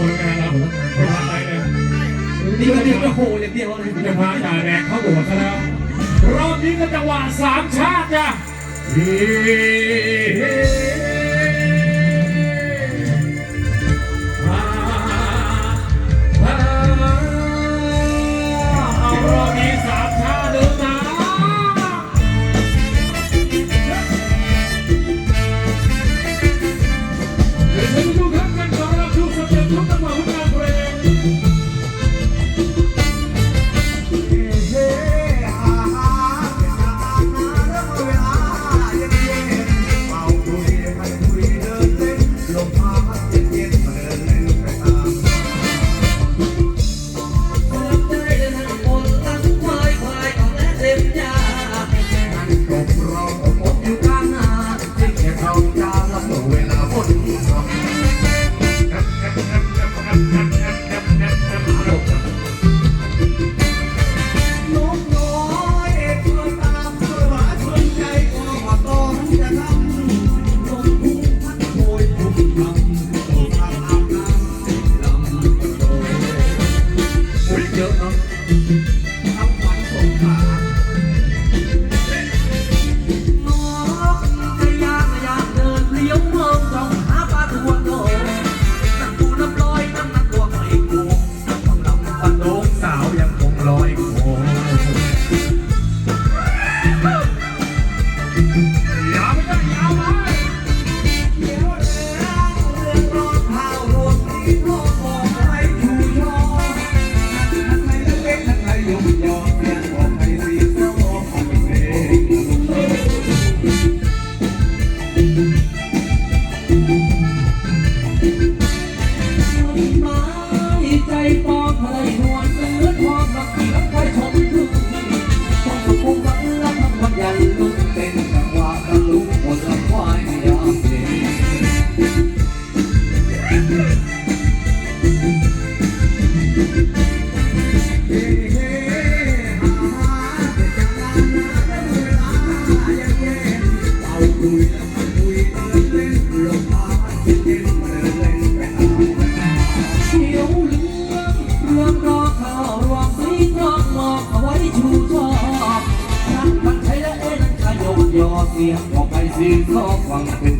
คนงานเราผมเลยนี่ก็เรียกว่าโหอย่างเดียวเลยจะพาจ่าแดกเข้าหัวชซะแล้วรอบนี้ก็จังหวะสามชาติจ้ะ ยปอกเธอชวนซื้อทองรักเดียว สิ่งขอความเป็น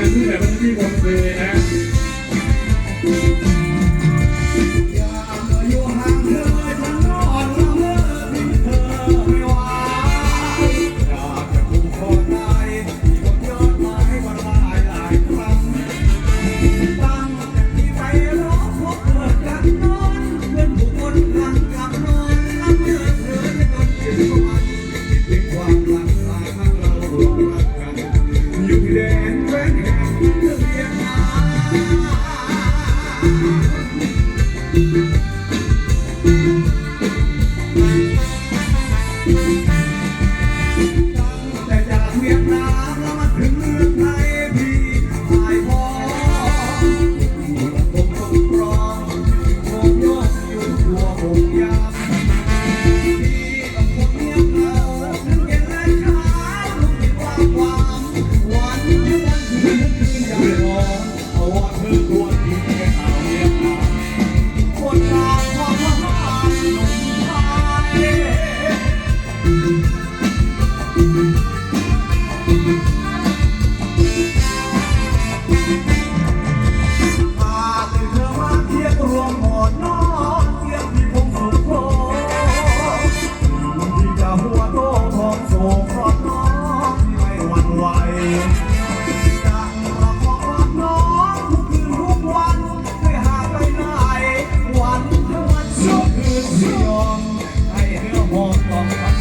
and we have Bye.